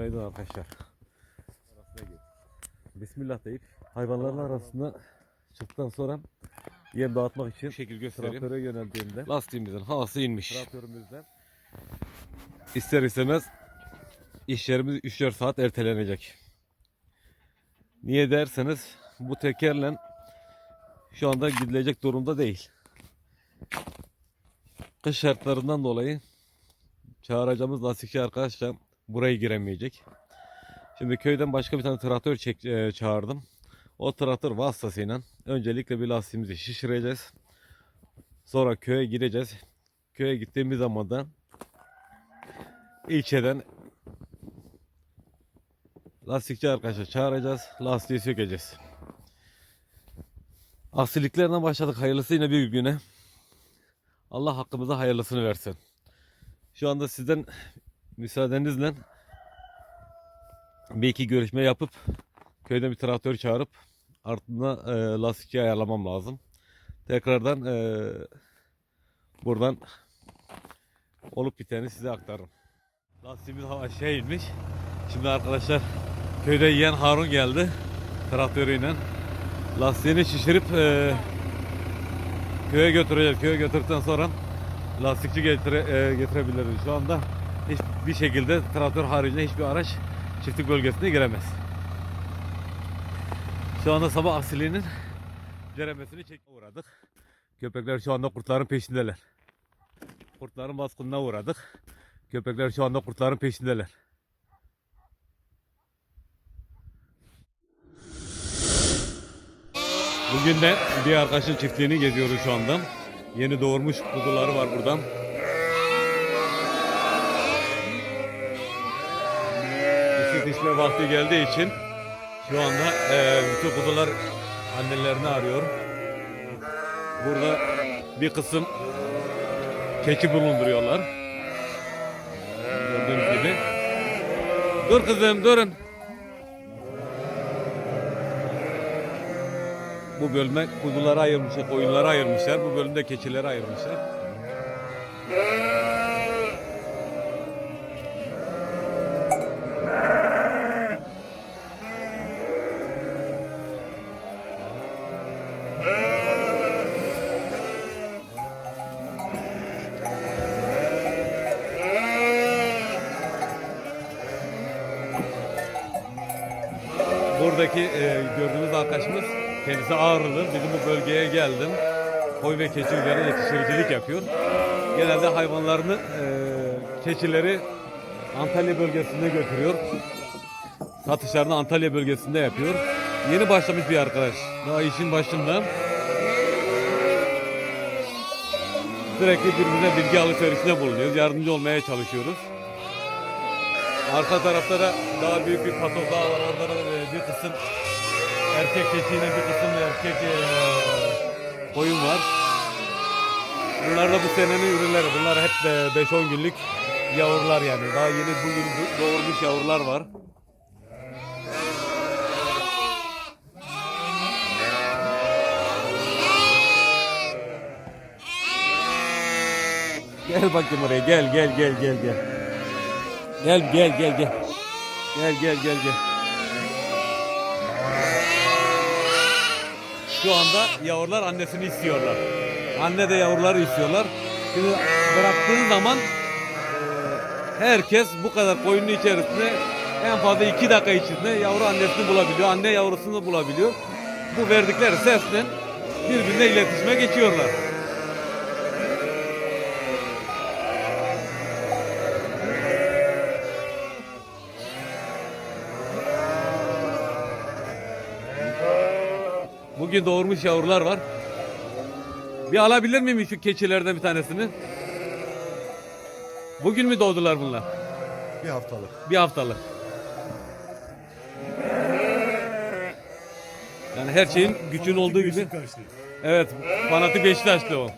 Günaydın arkadaşlar. Bismillah deyip hayvanların arasında çıktıktan sonra yem dağıtmak için şekil göstereyim. traktöre yöneldiğimde Lastiğimizin havası inmiş. traktörümüzde İster istemez işlerimiz 3-4 saat ertelenecek. Niye derseniz bu tekerle şu anda gidilecek durumda değil. Kış şartlarından dolayı çağıracağımız lastikçi arkadaş da buraya giremeyecek. Şimdi köyden başka bir tane traktör çek, e, çağırdım. O traktör vasıtasıyla öncelikle bir lastiğimizi şişireceğiz. Sonra köye gideceğiz. Köye gittiğimiz zaman da ilçeden lastikçi arkadaşa çağıracağız. Lastiği sökeceğiz. Aksiliklerden başladık. Hayırlısı yine bir güne. Allah hakkımıza hayırlısını versin. Şu anda sizden müsaadenizle bir iki görüşme yapıp köyden bir traktör çağırıp ardından e, lastikçi ayarlamam lazım. Tekrardan e, buradan olup biteni size aktarırım. Lastiğimiz hava aşağı inmiş. Şimdi arkadaşlar köyde yiyen Harun geldi traktörüyle. Lastiğini şişirip e, köye götüreceğiz. Köye götürdükten sonra lastikçi getire, e, getirebiliriz. Şu anda hiçbir şekilde traktör haricinde hiçbir araç çiftlik bölgesine giremez. Şu anda sabah aksiliğinin ceremesini çek uğradık. Köpekler şu anda kurtların peşindeler. Kurtların baskınına uğradık. Köpekler şu anda kurtların peşindeler. Bugün de bir arkadaşın çiftliğini geziyoruz şu anda. Yeni doğurmuş kuzuları var buradan. İçme vakti geldiği için şu anda eee bütün kuzular annelerini arıyor. Burada bir kısım keçi bulunduruyorlar. Gördüğünüz gibi. Dur kızım durun. Bu bölme kuzuları ayırmışlar, koyunları ayırmışlar. Bu bölümde keçileri ayırmışlar. Buradaki e, gördüğünüz arkadaşımız kendisi Ağrılı. Bizim bu bölgeye geldim. Koy ve keçi üzerine yetiştiricilik yapıyor. Genelde hayvanlarını, e, keçileri Antalya bölgesinde götürüyor. Satışlarını Antalya bölgesinde yapıyor. Yeni başlamış bir arkadaş. Daha işin başında. Sürekli birbirine bilgi alışverişinde bulunuyoruz. Yardımcı olmaya çalışıyoruz. Arka tarafta da daha büyük bir patos daha var. Orada da e, bir kısım erkek keçiyle bir kısım erkek e, koyun var. Bunlar da bu senenin ürünleri. Bunlar hep e, 5-10 günlük yavrular yani. Daha yeni bugün do- doğurmuş yavrular var. Gel bakayım oraya gel gel gel gel gel. Gel gel gel gel. Gel gel gel gel. Şu anda yavrular annesini istiyorlar. Anne de yavruları istiyorlar. Şimdi bıraktığın zaman e, herkes bu kadar koyunun içerisinde en fazla iki dakika içinde yavru annesini bulabiliyor. Anne yavrusunu bulabiliyor. Bu verdikleri sesle birbirine iletişime geçiyorlar. Bugün doğurmuş yavrular var. Bir alabilir miyim şu keçilerden bir tanesini? Bugün mü doğdular bunlar? Bir haftalık. Bir haftalık. Yani her şeyin gücün olduğu gibi. Evet, fanatik Beşiktaşlı o.